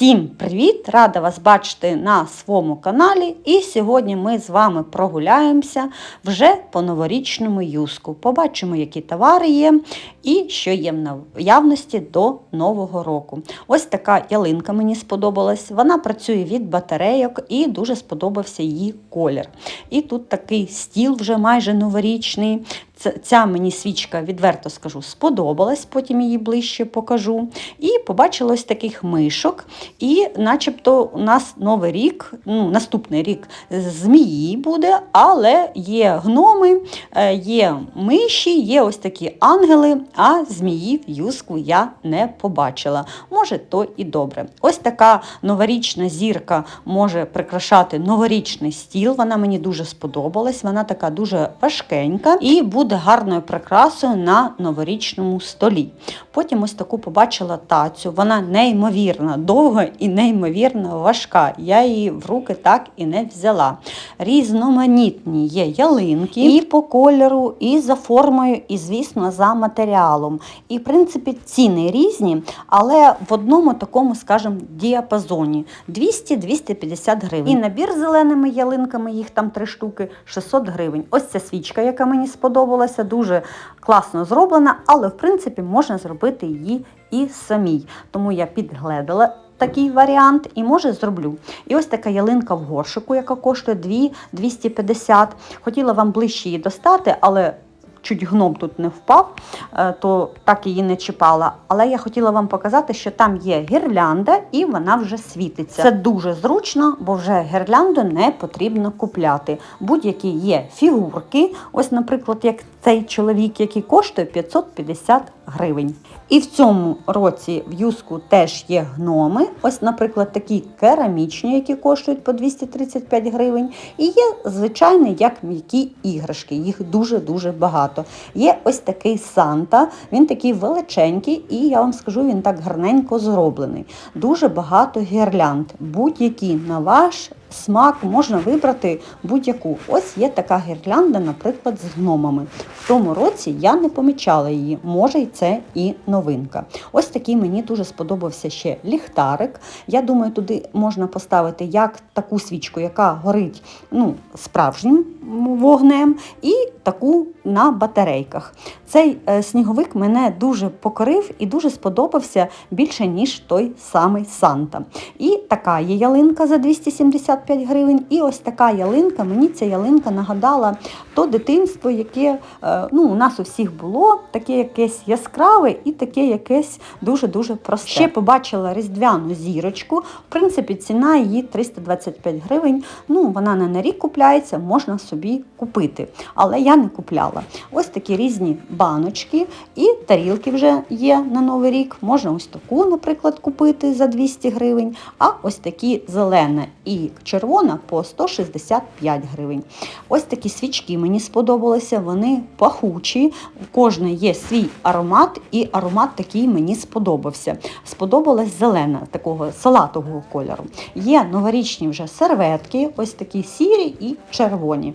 Всім привіт! Рада вас бачити на своєму каналі. І сьогодні ми з вами прогуляємося вже по новорічному юску. Побачимо, які товари є і що є в наявності до Нового року. Ось така ялинка мені сподобалась. Вона працює від батарейок і дуже сподобався її колір. І тут такий стіл вже майже новорічний. Ця мені свічка, відверто скажу, сподобалась, потім її ближче покажу. І побачила ось таких мишок. І начебто у нас новий рік, ну, наступний рік змії буде, але є гноми, е, є миші, є ось такі ангели, а змії в юску я не побачила. Може, то і добре. Ось така новорічна зірка може прикрашати новорічний стіл. Вона мені дуже сподобалась. Вона така дуже важкенька і буде гарною прикрасою на новорічному столі. Потім ось таку побачила тацю. Вона неймовірно довга і неймовірно важка. Я її в руки так і не взяла. Різноманітні є ялинки і по кольору, і за формою, і, звісно, за матеріалом. І, в принципі, ціни різні, але в одному такому, скажімо, діапазоні 200-250 гривень. І набір з зеленими ялинками, їх там три штуки, 600 гривень. Ось ця свічка, яка мені сподобалася, дуже класно зроблена, але в принципі можна зробити її і самій. Тому я підгледала. Такий варіант і може зроблю. І ось така ялинка в горшику, яка коштує 2 250. Хотіла вам ближче її достати, але чуть гном тут не впав, е, то так її не чіпала. Але я хотіла вам показати, що там є гірлянда і вона вже світиться. Це дуже зручно, бо вже гірлянду не потрібно купляти. Будь-які є фігурки, ось, наприклад, як цей чоловік, який коштує 550 гривень. І в цьому році в юску теж є гноми. Ось, наприклад, такі керамічні, які коштують по 235 гривень. І є звичайні, як м'які іграшки. Їх дуже-дуже багато. Є ось такий Санта, він такий величенький, і я вам скажу, він так гарненько зроблений. Дуже багато гірлянд. Будь-які на ваш смак можна вибрати будь-яку. Ось є така гірлянда, наприклад, з гномами. В тому році я не помічала її, може й це і новинка. Ось такий мені дуже сподобався ще ліхтарик. Я думаю, туди можна поставити як таку свічку, яка горить ну, справжнім вогнем, і таку на батарейках. Цей е, сніговик мене дуже покорив і дуже сподобався більше, ніж той самий Санта. І така є ялинка за 275 гривень. І ось така ялинка, мені ця ялинка нагадала то дитинство, яке е, ну, у нас у всіх було, таке якесь яскраве і таке якесь дуже-дуже просте. Ще побачила різдвяну зірочку. В принципі, ціна її 325 гривень. Ну, вона не на рік купляється, можна собі купити. Але я не купляла. Ось такі різні баночки і тарілки вже є на Новий рік. Можна ось таку, наприклад, купити за 200 гривень, а ось такі зелена і червона по 165 гривень. Ось такі свічки мені сподобалися, вони пахучі, у кожної є свій аромат, і аромат такий мені сподобався. Сподобалась зелена, такого салатового кольору. Є новорічні вже серветки, ось такі сірі і червоні.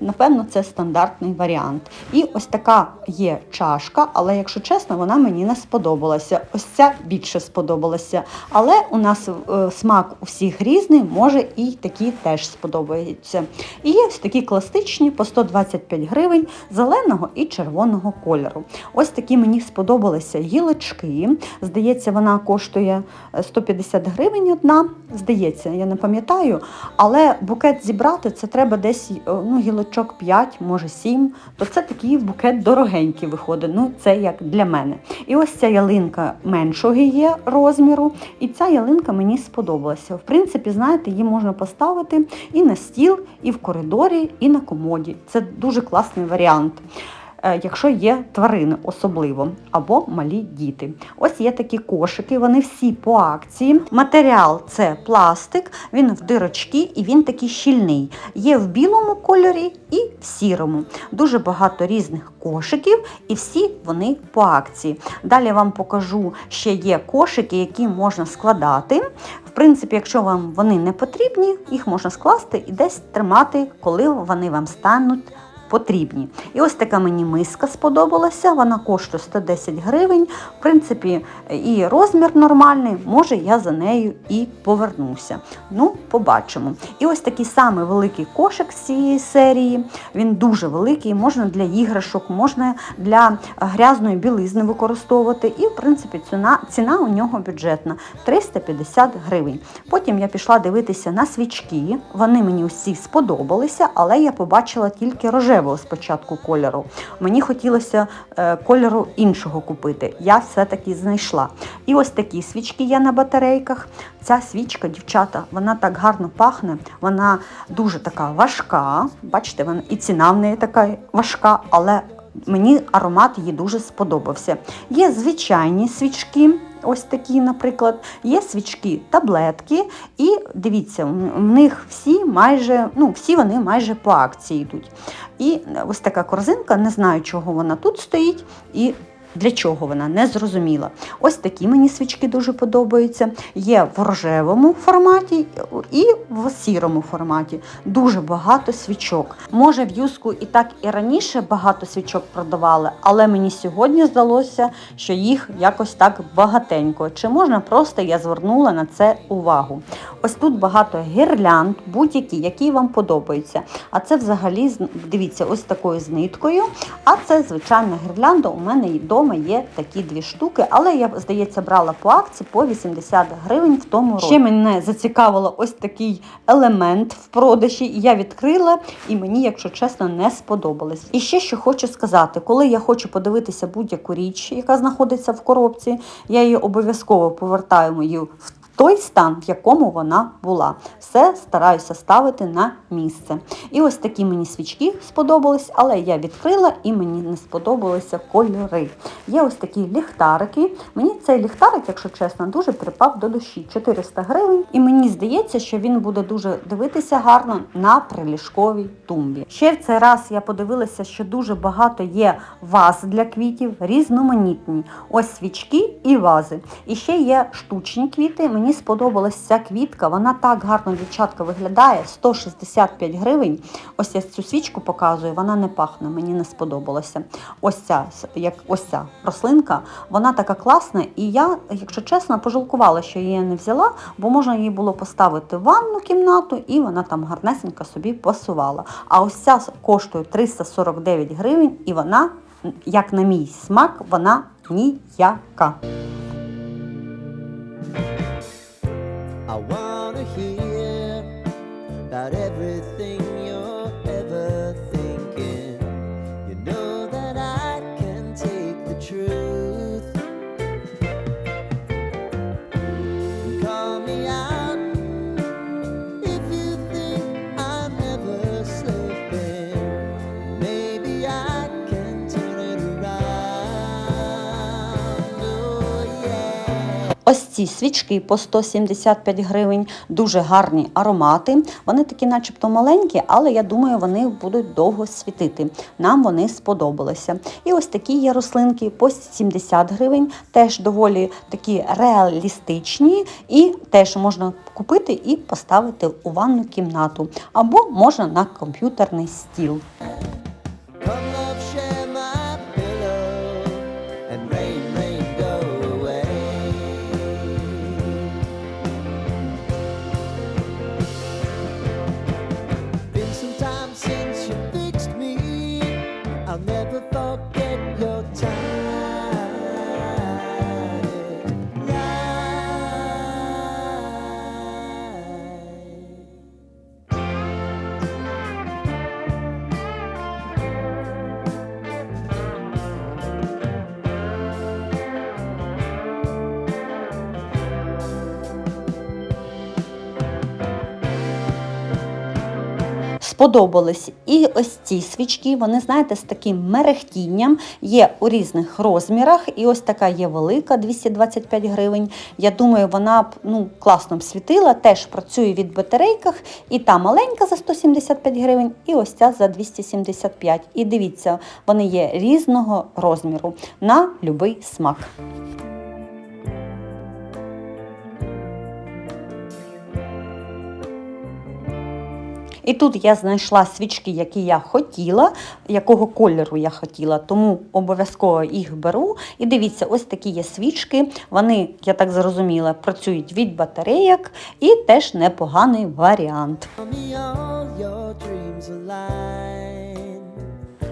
Напевно, це стандартний варіант. І ось така є чашка, але, якщо чесно, вона мені не сподобалася. Ось ця більше сподобалася. Але у нас е, смак у всіх різний, може і такі теж сподобаються. І є ось такі класичні по 125 гривень зеленого і червоного кольору. Ось такі мені сподобалися гілочки. Здається, вона коштує е, 150 гривень одна. Здається, я не пам'ятаю. Але букет зібрати це треба десь е, ну, гілочок 5, може 7. То це такий букет дорогенький виходить. Ну, це як для мене. І ось ця ялинка меншого є розміру. І ця ялинка мені сподобалася. В принципі, знаєте, її можна поставити і на стіл, і в коридорі, і на комоді. Це дуже класний варіант. Е, Якщо є тварини особливо, або малі діти. Ось є такі кошики, вони всі по акції. Матеріал це пластик, він в дирочки і він такий щільний. Є в білому кольорі і в сірому. Дуже багато різних кошиків, і всі вони по акції. Далі вам покажу, ще є кошики, які можна складати. В принципі, якщо вам вони не потрібні, їх можна скласти і десь тримати, коли вони вам стануть потрібні. І ось така мені миска сподобалася, вона коштує 110 гривень. В принципі, і розмір нормальний, може я за нею і повернуся. Ну, побачимо. І ось такий самий великий кошик з цієї серії. Він дуже великий, можна для іграшок, можна для грязної білизни використовувати. І, в принципі, ціна, ціна у нього бюджетна 350 гривень. Потім я пішла дивитися на свічки. Вони мені усі сподобалися, але я побачила тільки рожевого спочатку кольору. Мені хотілося е, кольору іншого купити. Я все-таки знайшла. І ось такі свічки є на батарейках. Ця свічка, дівчата, вона так гарно пахне, вона дуже така важка. Бачите, вона і ціна в неї така важка, але мені аромат їй дуже сподобався. Є звичайні свічки. Ось такі, наприклад, є свічки, таблетки, і дивіться, в них всі майже, ну, всі вони майже по акції йдуть. І ось така корзинка, не знаю, чого вона тут стоїть. і для чого вона не зрозуміла. Ось такі мені свічки дуже подобаються. Є в рожевому форматі і в сірому форматі. Дуже багато свічок. Може, в юску і так і раніше багато свічок продавали, але мені сьогодні здалося, що їх якось так багатенько. Чи можна просто я звернула на це увагу? Ось тут багато гірлянд, будь-які, які вам подобаються. А це взагалі, дивіться, ось такою з ниткою. А це звичайна гірлянда. У мене вдома є такі дві штуки, але я, здається, брала по акції по 80 гривень в тому році. Ще мене зацікавило ось такий елемент в продажі. Я відкрила і мені, якщо чесно, не сподобалось. І ще що хочу сказати, коли я хочу подивитися будь-яку річ, яка знаходиться в коробці, я її обов'язково повертаю мою в той стан, в якому вона була. Все стараюся ставити на місце. І ось такі мені свічки сподобались, але я відкрила і мені не сподобалися кольори. Є ось такі ліхтарики. Мені цей ліхтарик, якщо чесно, дуже припав до душі. 400 гривень. І мені здається, що він буде дуже дивитися гарно на приліжковій тумбі. Ще в цей раз я подивилася, що дуже багато є ваз для квітів, різноманітні. Ось свічки і вази. І ще є штучні квіти. Мені Мені сподобалась ця квітка, вона так гарно, дівчатка, виглядає. 165 гривень. Ось я цю свічку показую, вона не пахне, мені не сподобалося. Ось ця як ось ця рослинка, вона така класна. І я, якщо чесно, пожалкувала, що її не взяла, бо можна її було поставити в ванну кімнату, і вона там гарнесенько собі пасувала. А ось ця коштує 349 гривень, і вона, як на мій смак, вона ніяка. I wanna hear about ці свічки по 175 гривень, дуже гарні аромати. Вони такі, начебто, маленькі, але я думаю, вони будуть довго світити. Нам вони сподобалися. І ось такі є рослинки по 70 гривень, теж доволі такі реалістичні, і теж можна купити і поставити у ванну кімнату, або можна на комп'ютерний стіл. Сподобались. І ось ці свічки, вони, знаєте, з таким мерехтінням, є у різних розмірах. І ось така є велика, 225 гривень. Я думаю, вона б ну, класно б світила, теж працює від батарейках. І та маленька за 175 гривень, і ось ця за 275. І дивіться, вони є різного розміру на будь-який смак. І тут я знайшла свічки, які я хотіла, якого кольору я хотіла, тому обов'язково їх беру. І дивіться, ось такі є свічки. Вони, я так зрозуміла, працюють від батарейок і теж непоганий варіант.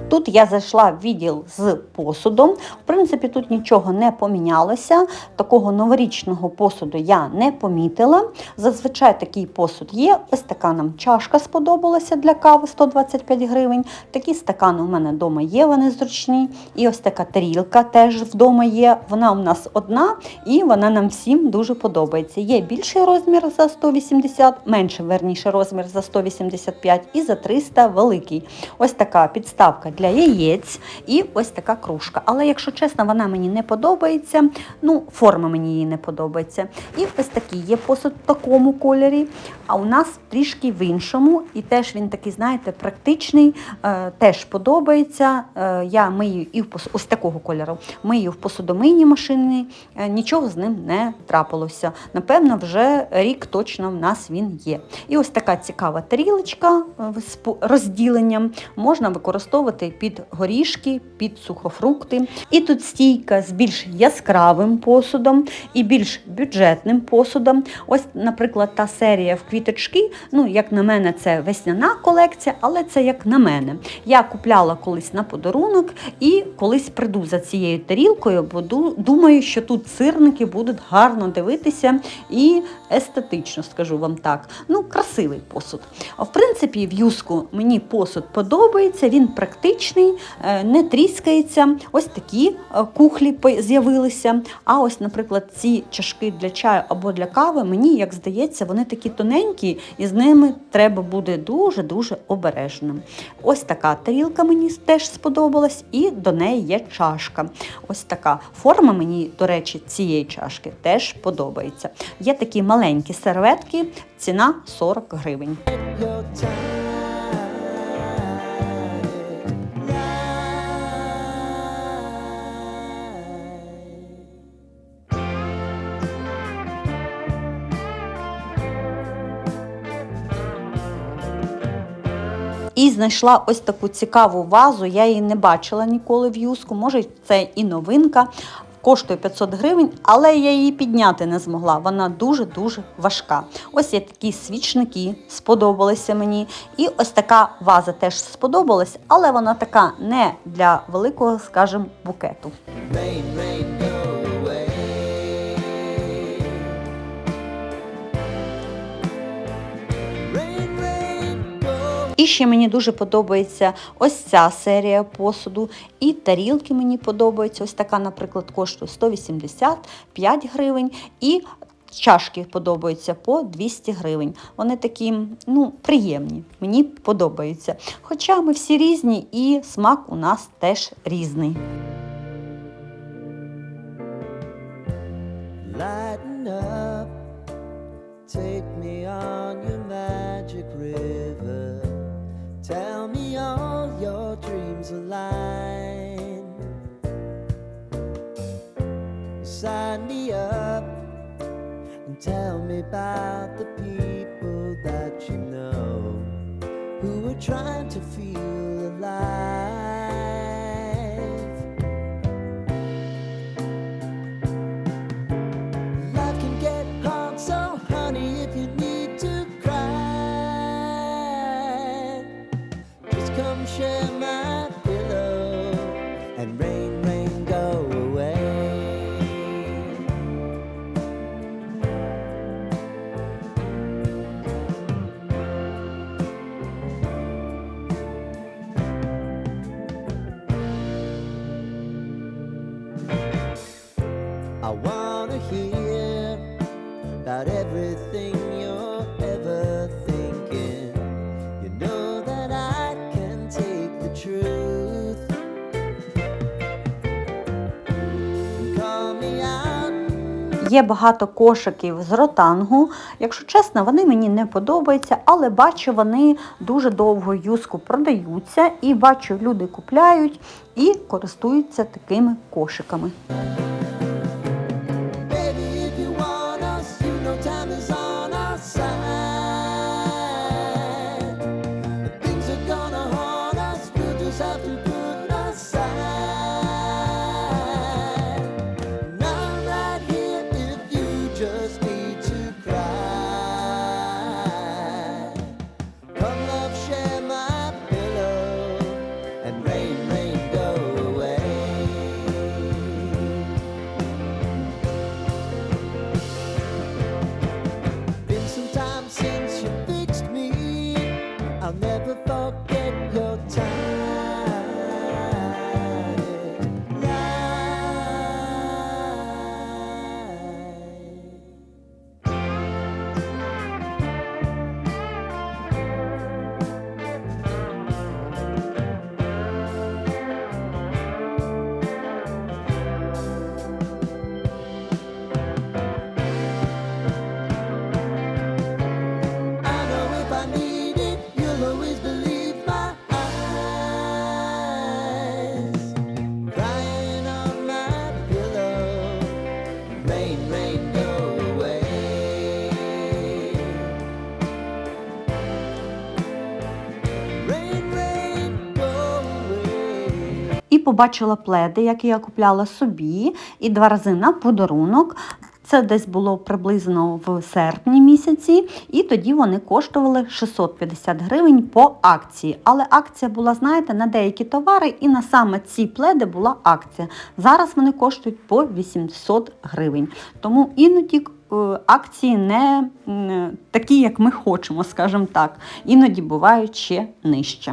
Тут я зайшла в відділ з посудом. В принципі, тут нічого не помінялося. Такого новорічного посуду я не помітила. Зазвичай такий посуд є. Ось така нам чашка сподобалася для кави 125 гривень. Такі стакани у мене вдома є, вони зручні. І ось така тарілка теж вдома є. Вона у нас одна і вона нам всім дуже подобається. Є більший розмір за 180, менший верніше розмір за 185 і за 300 великий. Ось така підставка для яєць і ось така кружка. Але якщо чесно, вона мені не подобається. Ну, форма мені її не подобається. І ось такий є посуд в такому кольорі, а у нас трішки в іншому. І теж він такий, знаєте, практичний, е, теж подобається. Е, я мию і в пос... ось такого кольору. Мию в посудомийній машині, е, нічого з ним не трапилося. Напевно, вже рік точно в нас він є. І ось така цікава тарілочка з розділенням можна використовувати під горішки, під сухофрукти. І тут стійка з більш яскравим посудом і більш бюджетним посудом. Ось, наприклад, та серія в квіточки. Ну, як на мене, це весняна колекція, але це як на мене. Я купляла колись на подарунок і колись прийду за цією тарілкою, бо думаю, що тут сирники будуть гарно дивитися і естетично, скажу вам так. Ну, красивий посуд. В принципі, в юску мені посуд подобається, він практичний, е, не тріскається. Ось такі е, кухлі з'явилися. А ось, наприклад, ці чашки для чаю або для кави, мені, як здається, вони такі тоненькі, і з ними треба буде дуже-дуже обережним. Ось така тарілка мені теж сподобалась, і до неї є чашка. Ось така форма мені, до речі, цієї чашки теж подобається. Є такі маленькі серветки, ціна 40 гривень. Знайшла ось таку цікаву вазу. Я її не бачила ніколи в юску. Може, це і новинка. Коштує 500 гривень, але я її підняти не змогла. Вона дуже-дуже важка. Ось є такі свічники, сподобалися мені. І ось така ваза теж сподобалась, але вона така не для великого, скажімо, букету. Ще мені дуже подобається ось ця серія посуду. І тарілки мені подобаються. Ось така, наприклад, коштує 185 гривень. І чашки подобаються по 200 гривень. Вони такі ну, приємні, мені подобаються. Хоча ми всі різні і смак у нас теж різний. Lighten up, take me on your magic about the Є багато кошиків з ротангу. Якщо чесно, вони мені не подобаються, але бачу, вони дуже довго юску продаються і бачу, люди купляють і користуються такими кошиками. Побачила пледи, які я купляла собі, і два рази на подарунок. Це десь було приблизно в серпні місяці, і тоді вони коштували 650 гривень по акції. Але акція була, знаєте, на деякі товари, і на саме ці пледи була акція. Зараз вони коштують по 800 гривень. Тому іноді е, акції не такі, як ми хочемо, скажімо так. Іноді бувають ще нижче.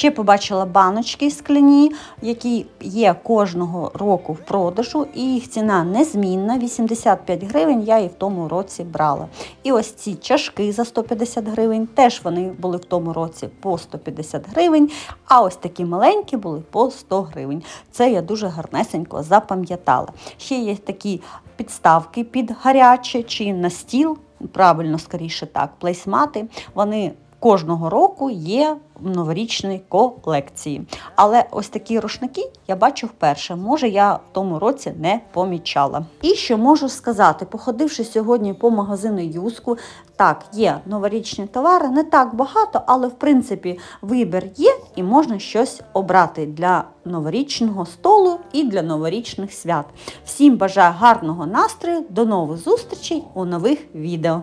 Ще побачила баночки скляні, які є кожного року в продажу, і їх ціна незмінна 85 гривень. Я і в тому році брала. І ось ці чашки за 150 гривень, теж вони були в тому році по 150 гривень. А ось такі маленькі були по 100 гривень. Це я дуже гарнесенько запам'ятала. Ще є такі підставки під гаряче чи на стіл. Правильно, скоріше так, плейсмати. Вони кожного року є в новорічній колекції. Але ось такі рушники я бачу вперше. Може, я в тому році не помічала. І що можу сказати, походивши сьогодні по магазину Юску, так, є новорічні товари, не так багато, але в принципі вибір є і можна щось обрати для новорічного столу і для новорічних свят. Всім бажаю гарного настрою, до нових зустрічей у нових відео.